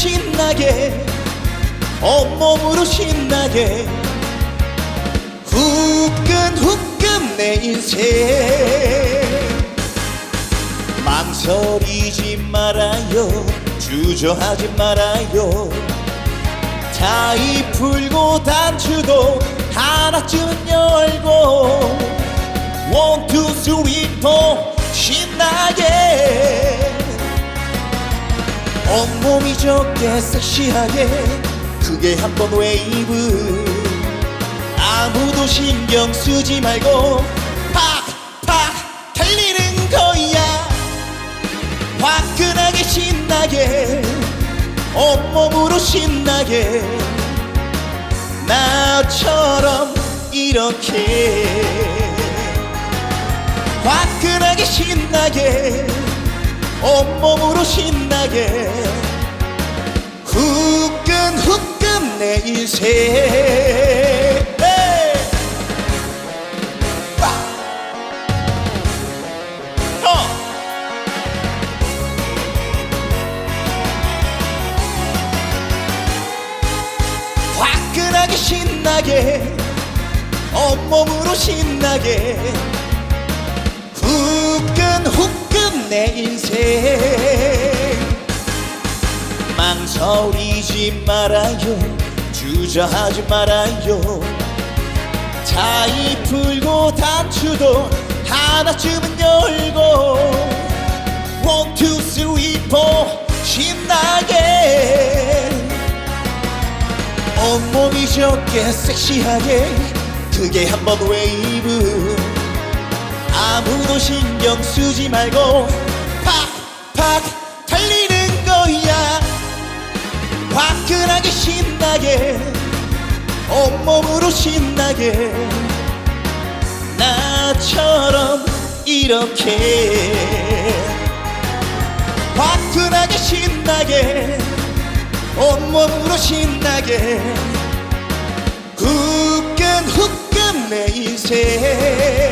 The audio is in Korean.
신나게 온몸으로 신나게. 후끈후끈 내 인생. 망설이지 말아요 주저하지 말아요. 타이 풀고 단추도 하나쯤 열고 원투 쓰리 포 온몸이 좋게 섹시하게 크게 한 번 웨이브. 아무도 신경 쓰지 말고 팍팍 달리는 거야. 화끈하게 신나게 온몸으로 신나게 나처럼 이렇게. 화끈하게 신나게 온몸으로 신나게 후끈후끈 내 인생! 어! 화끈하게 신나게 온몸으로 신나게 후끈 후끈 망설이지 말아요. 주저하지 말아요. 차이 풀고 단추도 하나쯤은 열고 원 투 쓰리 포 신나게. 온몸이 좋게 섹시하게 크게 한번 웨이브. 아무도 신경 쓰지 말고 팍팍 온몸으로 신나게 나처럼 이렇게 화끈하게 신나게 온몸으로 신나게 인생 후끈후끈 내 인생